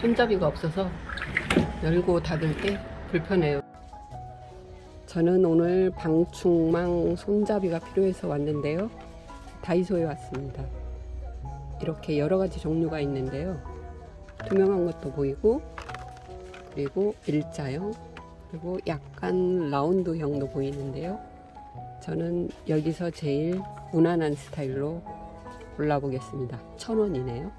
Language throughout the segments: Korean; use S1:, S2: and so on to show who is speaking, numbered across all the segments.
S1: 손잡이가 없어서 열고 닫을 때 불편해요. 저는 오늘 방충망 손잡이가 필요해서 왔는데요. 다이소에 왔습니다. 이렇게 여러 가지 종류가 있는데요. 투명한 것도 보이고, 그리고 일자형, 그리고 약간 라운드형도 보이는데요. 저는 여기서 제일 무난한 스타일로 골라보겠습니다. 천 원이네요.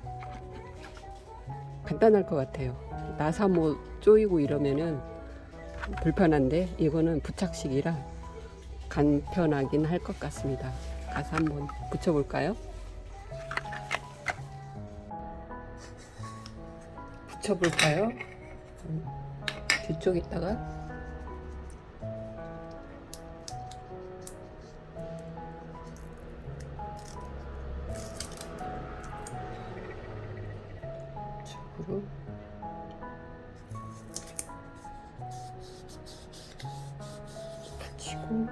S1: 간단할 것 같아요. 나사 뭐 쪼이고 이러면은 불편한데 이거는 부착식이라 간편하긴 할 것 같습니다. 가서 한번 붙여볼까요? 붙여볼까요? 음, 뒤쪽에다가 쪽으로 붙이고.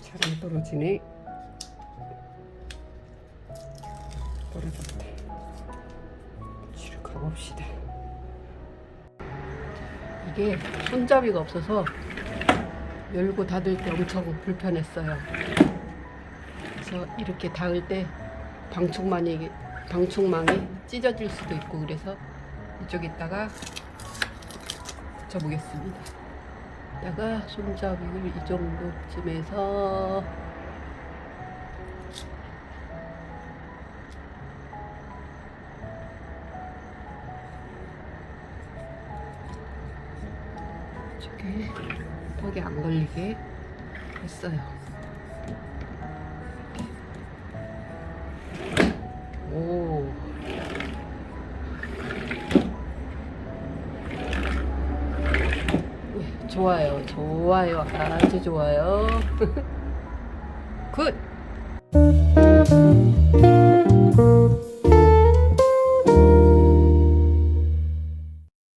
S1: 잘 안 떨어지네 떨어졌다. 붙이러 가봅시다. 이게 손잡이가 없어서 열고 닫을 때 엄청 불편했어요 그래서 이렇게 닿을 때 방충망이 방충망이 찢어질 수도 있고 그래서 이쪽에다가 붙여보겠습니다. 이따가 손잡이를 이 정도쯤에서 이쪽에 턱이 안 걸리게 했어요. 좋아요. 좋아요. 아주 좋아요. 굿